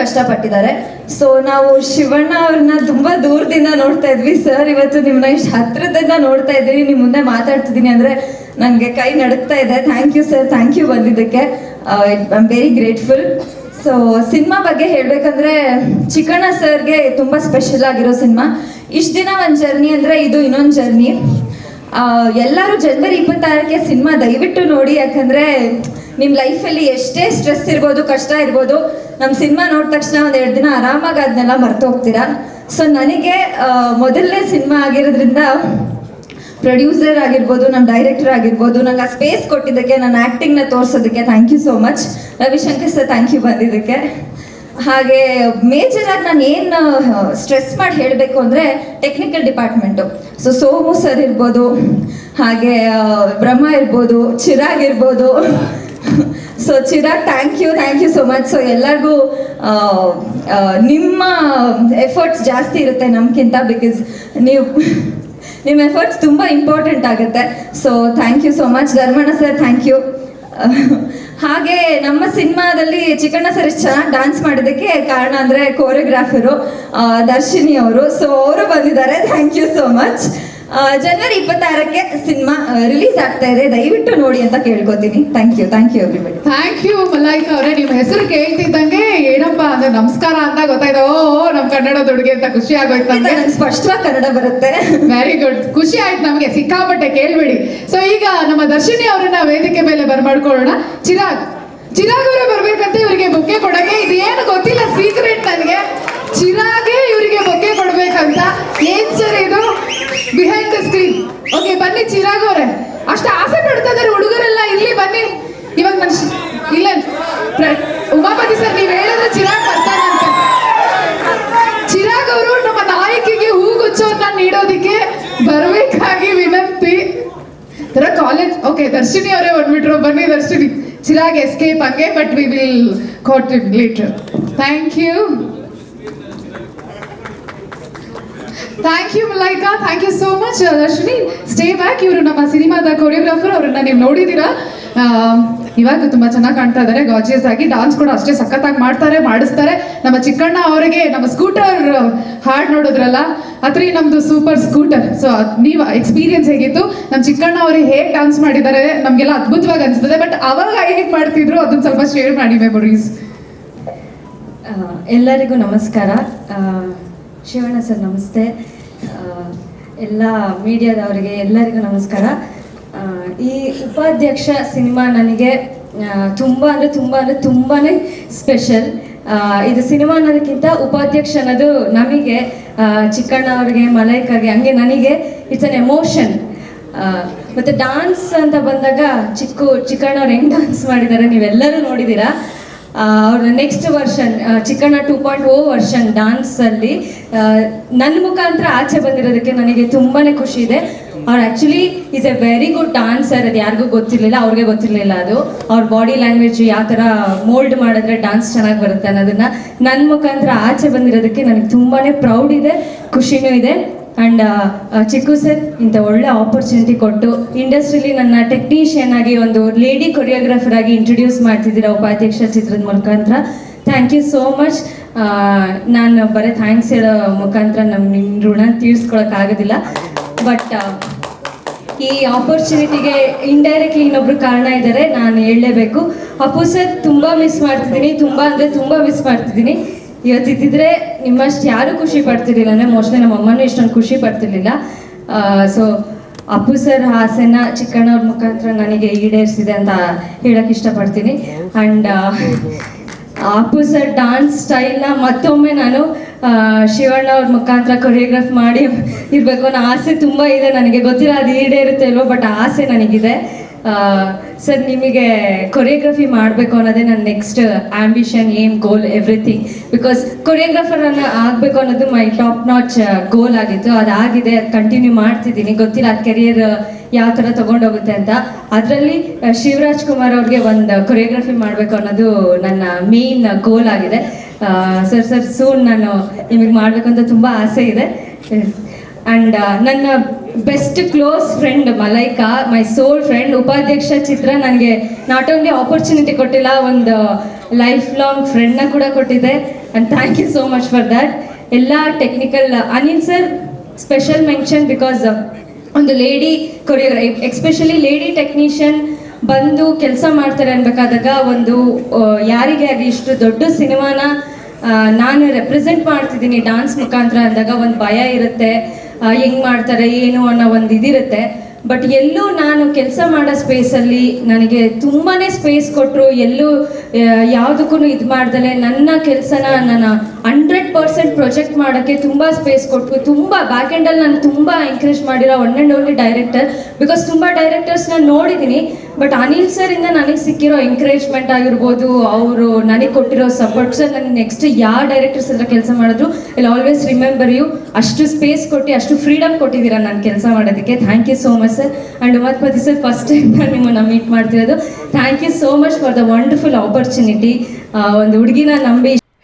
ಕಷ್ಟಪಟ್ಟಿದ್ದಾರೆ. So ನಾವು ಶಿವಣ್ಣ ಅವ್ರನ್ನ ತುಂಬಾ ದೂರದಿಂದ ನೋಡ್ತಾ ಇದ್ವಿ. ಸರ್ ಇವತ್ತು ನಿಮ್ಮನ್ನ ಇಷ್ಟು ಹತ್ರದಿಂದ ನೋಡ್ತಾ ಇದ್ದೀವಿ. ನಿಮ್ಮ ಮುಂದೆ ಮಾತಾಡ್ತಿದ್ದೀನಿ ಅಂದ್ರೆ ನನಗೆ ಕೈ ನಡುಕ್ತಾ ಇದೆ. Thank you sir thank you ಬಂದಿದ್ದಕ್ಕೆ. I am very grateful so cinema ಬಗ್ಗೆ ಹೇಳ್ಬೇಕಂದ್ರೆ ಚಿಕ್ಕಣ್ಣ ಸರ್ಗೆ ತುಂಬಾ ಸ್ಪೆಷಲ್ ಆಗಿರೋ ಸಿನಿಮಾ. ಇಷ್ಟ ದಿನ ಒಂದು ಜರ್ನಿ ಅಂದ್ರೆ ಇದು ಇನ್ನೊಂದು ಜರ್ನಿ ಎಲ್ಲರೂ ಜನವರಿ ಇಪ್ಪತ್ತಾರಕ್ಕೆ ಸಿನಿಮಾ ದಯವಿಟ್ಟು ನೋಡಿ. ಯಾಕಂದ್ರೆ ನಿಮ್ಮ ಲೈಫಲ್ಲಿ ಎಷ್ಟೇ ಸ್ಟ್ರೆಸ್ ಇರ್ಬೋದು, ಕಷ್ಟ ಇರ್ಬೋದು ನಮ್ಮ ಸಿನಿಮಾ ನೋಡಿದ ತಕ್ಷಣ ಒಂದು ಎರಡು ದಿನ ಆರಾಮಾಗಿ ಅದನ್ನೆಲ್ಲ ಮರ್ತು ಹೋಗ್ತೀರಾ ಸೊ ನನಗೆ ಮೊದಲನೇ ಸಿನಿಮಾ ಆಗಿರೋದ್ರಿಂದ ಪ್ರೊಡ್ಯೂಸರ್ ಆಗಿರ್ಬೋದು ನಮ್ಮ ಡೈರೆಕ್ಟರ್ ಆಗಿರ್ಬೋದು, ನಂಗೆ ಆ ಸ್ಪೇಸ್ ಕೊಟ್ಟಿದ್ದಕ್ಕೆ, ನನ್ನ ಆ್ಯಕ್ಟಿಂಗ್ನ ತೋರಿಸೋದಕ್ಕೆ thank you so much Ravishankar sir thank you ಬಂದಿದ್ದಕ್ಕೆ. ಹಾಗೆ ಮೇಜರ್ ಆಗಿ ನಾನು ಏನು ಸ್ಟ್ರೆಸ್ ಮಾಡಿ ಹೇಳಬೇಕು ಅಂದರೆ technical department so Somu sir ಇರ್ಬೋದು, ಹಾಗೆ ಬ್ರಹ್ಮ ಇರ್ಬೋದು, ಚಿರಾಗ್ ಇರ್ಬೋದು so Chirag thank you thank you so much so ಎಲ್ಲರಿಗೂ ನಿಮ್ಮ ಎಫರ್ಟ್ಸ್ ಜಾಸ್ತಿ ಇರುತ್ತೆ ನಮ್ಗಿಂತ ಬಿಕಾಸ್ ನೀವು, ನಿಮ್ಮ ಎಫರ್ಟ್ಸ್ ತುಂಬ ಇಂಪಾರ್ಟೆಂಟ್ ಆಗುತ್ತೆ. So thank you so much Dharmanna sir thank you ಹಾಗೆ ನಮ್ಮ ಸಿನಿಮಾದಲ್ಲಿ ಚಿಕ್ಕಣ್ಣ ಸರ್ ಇಷ್ಟು ಚೆನ್ನಾಗಿ ಡಾನ್ಸ್ ಮಾಡೋದಕ್ಕೆ ಕಾರಣ ಅಂದರೆ ಕೋರಿಯೋಗ್ರಾಫರು ದರ್ಶಿನಿ ಅವರು. ಸೊ ಅವರು ಬಂದಿದ್ದಾರೆ. ಥ್ಯಾಂಕ್ ಯು ಸೋ ಮಚ್ ಜನವರಿ ಇಪ್ಪತ್ತಾರಕ್ಕೆ ಸಿನಿಮಾ ರಿಲೀಸ್ ಆಗ್ತಾ ಇದೆ. ದಯವಿಟ್ಟು ನೋಡಿ ಅಂತ ಕೇಳ್ಕೊತೀನಿ. Thank you thank you everybody thank you Malaika ಅವರೇ. ನಿಮ್ಮ ಹೆಸರು ಕೇಳ್ತಿದ್ದಂಗೆ ಏನಪ್ಪ ಅಂದ್ರೆ ನಮಸ್ಕಾರ ಅಂತ ಗೊತ್ತಾಯ್ತು. ಓ ನಮ್ ಕನ್ನಡ ದುಡುಗೆ ಅಂತ ಖುಷಿ ಆಗೋಯ್ತು ನಮ್ಗೆ. ಸ್ಪಷ್ಟವಾಗಿ ಕನ್ನಡ ಬರುತ್ತೆ. ವೆರಿ ಗುಡ್ ಖುಷಿ ಆಯ್ತು ನಮಗೆ. ಸಿಕ್ಕಾಪಟ್ಟೆ ಕೇಳ್ಬೇಡಿ. ಸೊ ಈಗ ನಮ್ಮ ದರ್ಶಿನಿ ಅವರನ್ನ ವೇದಿಕೆ ಮೇಲೆ ಬರ್ಮಾಡ್ಕೊಳ್ಳೋಣ ಚಿರಾಗ್. ಚಿರಾಗ್ ಅವರೇ ಬರ್ಬೇಕಂತ ಇವರಿಗೆ ಬೊಕ್ಕೆ ಕೊಡಕ್ಕೆ ಇದು ಏನು ಗೊತ್ತಿಲ್ಲ ಸೀಕ್ರೆಟ್ ನನಗೆ ಚಿರಾಗೆ ಇವರಿಗೆ ಬೊಕ್ಕೆ ಕೊಡ್ಬೇಕಂತ ಏನ್ ಸರ್ ಇದು ಬಿಹೈಂಡ್ ದ ಸ್ಕ್ರೀನ್ ಓಕೆ ಬನ್ನಿ ಚಿರಾಗ್ ಅವರೇ ಅಷ್ಟು ಆಸೆ ಪಡ್ತಾ ಇದಾರೆ ಹುಡುಗರೆಲ್ಲ ಇಲ್ಲಿ ಬನ್ನಿ ಇವಾಗ ನನ್ ಶ್- ಇಲ್ಲ ಪ್ರ- ಉಮಾಪತಿ ಸರ್, ನೀವ್ ಹೇಳಿದ್ರೆ ಚಿರಾಗ್ ಬರ್ತಾನೆ ಅಂತ. ಚಿರಾಗ್ ಅವರು ನಮ್ಮ ನಾಯಕಿಗೆ ಹೂಗುಚ್ಚವನ್ನ ನೀಡೋದಿಕ್ಕೆ ಬರಬೇಕಾಗಿ ವಿನಂತಿ. ತರ ಕಾಲೇಜ್ ಓಕೆ ದರ್ಶಿನಿ ಅವರೇ ಬಂದ್ಬಿಟ್ರು. ಬನ್ನಿ ದರ್ಶಿನಿ. ಚಿರಾಗ್ ಎಸ್ಕೇಪ್ ಹಂಗೆ but we will quote later thank you thank you Malaika thank you so much Darshini stay back ಇವರು ನಮ್ಮ ಸಿನಿಮಾದ ಕೊರಿಯೋಗ್ರಾಫರ್ ಅವರನ್ನ ನೀವು ನೋಡಿದ್ದೀರಾ? ಇವಾಗ ತುಂಬಾ ಚೆನ್ನಾಗಿ ಕಾಣ್ತಾ ಇದ್ದಾರೆ ಗಾಜಿಯಸ್ ಆಗಿ ಡಾನ್ಸ್ ಕೂಡ ಅಷ್ಟೇ ಸಖತ್ತಾಗಿ ಮಾಡ್ತಾರೆ, ಮಾಡಿಸ್ತಾರೆ. ನಮ್ಮ ಚಿಕ್ಕಣ್ಣ ಅವರಿಗೆ, ನಮ್ಮ ಸ್ಕೂಟರ್ ಹಾಡ್ ನೋಡಿದ್ರಲ್ಲ ಅತ್ರಿ ನಮ್ದು ಸೂಪರ್ ಸ್ಕೂಟರ್ ಸೊ ನೀವು ಎಕ್ಸ್ಪೀರಿಯನ್ಸ್ ಹೇಗಿತ್ತು? ನಮ್ಮ ಚಿಕ್ಕಣ್ಣ ಅವರು ಹೇಗೆ ಡಾನ್ಸ್ ಮಾಡಿದ್ದಾರೆ ನಮಗೆಲ್ಲ ಅದ್ಭುತವಾಗಿ ಅನಿಸ್ತದೆ. ಬಟ್ ಅವಾಗ ಹೇಗೆ ಮಾಡ್ತಿದ್ರು ಅದನ್ನ ಸ್ವಲ್ಪ ಶೇರ್ ಮಾಡಿ ಮೆಮೊರೀಸ್ ಎಲ್ಲರಿಗೂ ನಮಸ್ಕಾರ. ಶಿವಣ್ಣ ಸರ್, ನಮಸ್ತೆ. ಎಲ್ಲ ಮೀಡಿಯಾದವರಿಗೆ ಎಲ್ಲರಿಗೂ ನಮಸ್ಕಾರ. ಈ ಉಪಾಧ್ಯಕ್ಷ ಸಿನಿಮಾ ನನಗೆ ತುಂಬ ಅಂದರೆ ತುಂಬ ಅಂದರೆ ತುಂಬಾ ಸ್ಪೆಷಲ್. ಇದು ಸಿನಿಮಾ ನನಗಿಂತ ಉಪಾಧ್ಯಕ್ಷ ಅನ್ನೋದು ನಮಗೆ ಚಿಕ್ಕಣ್ಣ ಅವ್ರಿಗೆ, ಮಲೈಕಾಗೆ, ಹಂಗೆ ನನಗೆ ಇಟ್ಸ್ ಅನ್ ಎಮೋಷನ್ ಮತ್ತು ಡಾನ್ಸ್ ಅಂತ ಬಂದಾಗ ಚಿಕ್ಕು, ಚಿಕ್ಕಣ್ಣವ್ರು ಹೆಂಗೆ ಡಾನ್ಸ್ ಮಾಡಿದ್ದಾರೆ ನೀವೆಲ್ಲರೂ ನೋಡಿದ್ದೀರಾ? ಅವ್ರ next version Chikkanna two point O version ಡಾನ್ಸಲ್ಲಿ ನನ್ನ ಮುಖಾಂತರ ಆಚೆ ಬಂದಿರೋದಕ್ಕೆ ನನಗೆ ತುಂಬಾ ಖುಷಿ ಇದೆ. ಅವ್ರು actually is a very good dancer ಅದು ಯಾರಿಗೂ ಗೊತ್ತಿರಲಿಲ್ಲ, ಅವ್ರಿಗೆ ಗೊತ್ತಿರಲಿಲ್ಲ ಅದು. ಅವ್ರ ಬಾಡಿ ಲ್ಯಾಂಗ್ವೇಜ್ ಯಾವ ಥರ ಮೋಲ್ಡ್ ಮಾಡಿದ್ರೆ ಡಾನ್ಸ್ ಚೆನ್ನಾಗಿ ಬರುತ್ತೆ ಅನ್ನೋದನ್ನ ನನ್ನ ಮುಖಾಂತರ ಆಚೆ ಬಂದಿರೋದಕ್ಕೆ ನನಗೆ ತುಂಬಾ ಪ್ರೌಡ್ ಇದೆ, ಖುಷಿನೂ ಇದೆ. ಆ್ಯಂಡ್ ಚಿಕ್ಕು ಸರ್ ಇಂಥ ಒಳ್ಳೆ ಆಪರ್ಚುನಿಟಿ ಕೊಟ್ಟು ಇಂಡಸ್ಟ್ರಿಲಿ ನನ್ನ ಟೆಕ್ನಿಷಿಯನ್ ಆಗಿ ಒಂದು ಲೇಡಿ ಕೊರಿಯೋಗ್ರಾಫರ್ ಆಗಿ ಇಂಟ್ರೊಡ್ಯೂಸ್ ಮಾಡ್ತಿದ್ದೀರಾ ಉಪಾಧ್ಯಕ್ಷ ಚಿತ್ರದ ಮುಖಾಂತರ. ಥ್ಯಾಂಕ್ ಯು ಸೋ ಮಚ್ ನಾನು ಬರೀ ಥ್ಯಾಂಕ್ಸ್ ಹೇಳೋ ಮುಖಾಂತರ ನಮ್ಮ ನಿಮ್ಮ ಋಣ ತೀರ್ಸ್ಕೊಳಕ್ಕಾಗೋದಿಲ್ಲ ಬಟ್ ಈ ಆಪರ್ಚುನಿಟಿಗೆ ಇಂಡೈರೆಕ್ಟ್ಲಿ ಇನ್ನೊಬ್ರು ಕಾರಣ ಇದ್ದಾರೆ. ನಾನು ಹೇಳಲೇಬೇಕು. ಅಪ್ಪು ಸರ್ ತುಂಬ ಮಿಸ್ ಮಾಡ್ತಿದ್ದೀನಿ. ತುಂಬ ಅಂದರೆ ತುಂಬ ಮಿಸ್ ಮಾಡ್ತಿದ್ದೀನಿ. ಇವತ್ತಿದ್ದಿದ್ರೆ ನಿಮ್ಮಷ್ಟು ಯಾರು ಖುಷಿ ಪಡ್ತಿರ್ಲಿಲ್ಲ? ಅಂದ್ರೆ ಮೋಸ್ಟ್ಲಿ ನಮ್ಮ ಅಮ್ಮನೂ ಇಷ್ಟೊಂದು ಖುಷಿ ಪಡ್ತಿರ್ಲಿಲ್ಲ. ಸೊ ಅಪ್ಪು ಸರ್ ಆಸೆನ ಚಿಕ್ಕಣ್ಣವ್ರ ಮುಖಾಂತರ ನನಗೆ ಈಡೇರಿಸಿದೆ ಅಂತ ಹೇಳಕ್ ಇಷ್ಟಪಡ್ತೀನಿ. ಅಂಡ್ ಅಪ್ಪು ಸರ್ ಡಾನ್ಸ್ ಸ್ಟೈಲ್ನ ಮತ್ತೊಮ್ಮೆ ನಾನು ಶಿವಣ್ಣ ಅವ್ರ ಮುಖಾಂತರ ಕೊರಿಯೋಗ್ರಾಫ್ ಮಾಡಿ ಇರಬೇಕು ಅನ್ನೋ ಆಸೆ ತುಂಬ ಇದೆ. ನನಗೆ ಗೊತ್ತಿಲ್ಲ ಅದು ಈಡೇರುತ್ತೆ ಅಲ್ವೋ ಬಟ್ ಆಸೆ ನನಗಿದೆ. ಸರ್, ನಿಮಗೆ ಕೊರಿಯೋಗ್ರಫಿ ಮಾಡಬೇಕು ಅನ್ನೋದೇ ನನ್ನ next ambition aim goal everything because choreographer ಅನ್ನ ಆಗಬೇಕು ಅನ್ನೋದು ಮೈ ಟಾಪ್ ನಾಚ್ ಗೋಲ್ ಆಗಿತ್ತು. ಅದಾಗಿದೆ, ಅದು ಕಂಟಿನ್ಯೂ ಮಾಡ್ತಿದ್ದೀನಿ. ಗೊತ್ತಿಲ್ಲ, ಅದು ಕೆರಿಯರ್ ಯಾವ ಥರ ತೊಗೊಂಡೋಗುತ್ತೆ ಅಂತ. ಅದರಲ್ಲಿ ಶಿವರಾಜ್ ಕುಮಾರ್ ಅವ್ರಿಗೆ ಒಂದು ಕೊರಿಯೋಗ್ರಫಿ ಮಾಡಬೇಕು ಅನ್ನೋದು ನನ್ನ ಮೇನ್ ಗೋಲ್ ಆಗಿದೆ. ಸರ್ ಸರ್ ಸೂನ್ ನಾನು ನಿಮಗೆ ಮಾಡಬೇಕು ಅಂತ ತುಂಬ ಆಸೆ ಇದೆ. ಆ್ಯಂಡ್ ನನ್ನ best close friend Malaika my soul friend Upadhyaksha ಚಿತ್ರ ನನಗೆ ನಾಟ್ ಓನ್ಲಿ ಆಪರ್ಚುನಿಟಿ ಕೊಟ್ಟಿಲ್ಲ, ಒಂದು ಲೈಫ್ ಲಾಂಗ್ ಫ್ರೆಂಡ್ನ ಕೂಡ ಕೊಟ್ಟಿದೆ. And thank you so much for that ಎಲ್ಲ technical Anil sir special mention because ಒಂದು ಲೇಡಿ ಕೊರಿಯೋಗ್ರ ಎಕ್ಸ್ಪೆಷಲಿ ಲೇಡಿ ಟೆಕ್ನಿಷಿಯನ್ ಬಂದು ಕೆಲಸ ಮಾಡ್ತಾರೆ ಅನ್ಬೇಕಾದಾಗ ಒಂದು ಯಾರಿಗೆ ಆಗಲಿ ಇಷ್ಟು ದೊಡ್ಡ ಸಿನಿಮಾನ ನಾನು ರೆಪ್ರೆಸೆಂಟ್ ಮಾಡ್ತಿದ್ದೀನಿ ಡಾನ್ಸ್ ಮುಖಾಂತರ ಅಂದಾಗ ಒಂದು ಭಯ ಇರುತ್ತೆ. ಹೆಂಗ್ ಮಾಡ್ತಾರೆ, ಏನು ಅನ್ನೋ ಒಂದು ಇದಿರುತ್ತೆ. ಬಟ್ ಎಲ್ಲೂ ನಾನು ಕೆಲಸ ಮಾಡೋ ಸ್ಪೇಸಲ್ಲಿ ನನಗೆ ತುಂಬಾ ಸ್ಪೇಸ್ ಕೊಟ್ಟರು ಎಲ್ಲೂ ಯಾವುದಕ್ಕೂ ಇದು ಮಾಡ್ದಲೆ ನನ್ನ ಕೆಲಸನ ನಾನು ಹಂಡ್ರೆಡ್ ಪರ್ಸೆಂಟ್ ಪ್ರೊಜೆಕ್ಟ್ ಮಾಡೋಕ್ಕೆ ತುಂಬ ಸ್ಪೇಸ್ ಕೊಟ್ಟು ತುಂಬ ಬ್ಯಾಕ್ ಎಂಡಲ್ಲಿ ನಾನು ತುಂಬ ಎಂಕರೇಜ್ ಮಾಡಿರೋ one and only director because ತುಂಬ ನಾನು ನೋಡಿದ್ದೀನಿ ಬಟ್ ಅನಿಲ್ ಸರಿಂದ ನನಗೆ ಸಿಕ್ಕಿರೋ ಎಂಕರೇಜ್ಮೆಂಟ್ ಆಗಿರ್ಬೋದು, ಅವರು ನನಗೆ ಕೊಟ್ಟಿರೋ ಸಪೋರ್ಟ್ಸ್ ನನಗೆ ನೆಕ್ಸ್ಟ್ ಯಾವ ಡೈರೆಕ್ಟರ್ಸ್ ಹತ್ರ ಕೆಲಸ ಮಾಡಿದ್ರು ಇಲ್ಲಿ ಆಲ್ವೇಸ್ ರಿಮೆಂಬರ್ ಯು ಅಷ್ಟು ಸ್ಪೇಸ್ ಕೊಟ್ಟು, ಅಷ್ಟು ಫ್ರೀಡಮ್ ಕೊಟ್ಟಿದ್ದೀರಾ ನಾನು ಕೆಲಸ ಮಾಡೋದಕ್ಕೆ. Thank you so much sir and Umapathy sir first time ನಾನು ನಿಮ್ಮನ್ನು ಮೀಟ್ ಮಾಡ್ತಿರೋದು. Thank you so much for the wonderful opportunity ಒಂದು ಹುಡುಗಿನ ನಂಬಿ